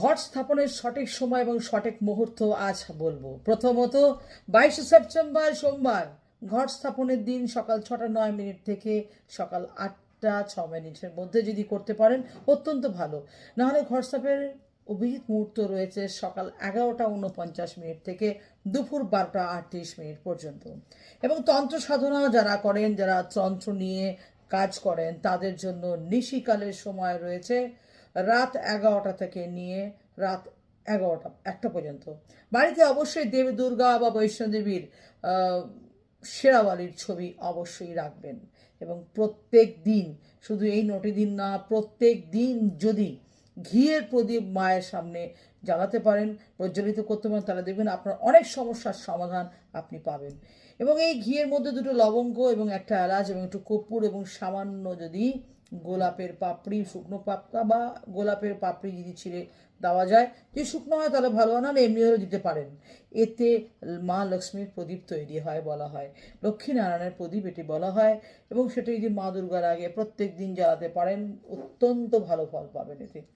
ঘট স্থাপনের সঠিক সময় এবং সঠিক মুহূর্ত আজ বলব। প্রথমত, বাইশে সেপ্টেম্বর সোমবার, ঘট স্থাপনের দিন সকাল ছটা নয় মিনিট থেকে সকাল আটটা ছ মিনিটের মধ্যে যদি করতে পারেন, অত্যন্ত ভালো। নাহলে ঘট স্থাপনের অভিজিৎ মুহূর্ত রয়েছে সকাল এগারোটা উনপঞ্চাশ মিনিট থেকে দুপুর বারোটা আটত্রিশ মিনিট পর্যন্ত। এবং তন্ত্র সাধনা যারা করেন, যারা তন্ত্র নিয়ে কাজ করেন, তাদের জন্য নিশিকালের সময় রয়েছে রাত এগারোটা থেকে নিয়ে রাত এগারোটা একটা পর্যন্ত। বাড়িতে অবশ্যই দেবী দুর্গা বা বৈষ্ণোদেবীর আহ, শেরাওয়ালির ছবি অবশ্যই রাখবেন। এবং প্রত্যেক দিন শুধু এই নটি দিন না প্রত্যেক দিন যদি ঘিয়ের প্রদীপ মায়ের সামনে জ্বালাতে পারেন প্রজ্বলিত করতে পারেন তাহলে দেখবেন আপনার অনেক সমস্যার সমাধান আপনি পাবেন। এবং এই ঘিয়ের মধ্যে দুটো লবঙ্গ এবং একটা এলাচ এবং একটু কর্পূর এবং সামান্য যদি গোলাপের পাপড়ি, শুকনো পাপড়া বা গোলাপের পাপড়ি যদি ছিঁড়ে দেওয়া যায়, যদি শুকনো হয় তাহলে ভালো, নাহলে এমনি হলেও দিতে পারেন। এতে মা লক্ষ্মীর প্রদীপ তৈরি হয় বলা হয়। লক্ষ্মীনারায়ণের প্রদীপ এটি বলা হয় এবং সেটা যদি মা দুর্গার আগে প্রত্যেক দিন জ্বালাতে পারেন, অত্যন্ত ভালো ফল পাবেন এতে।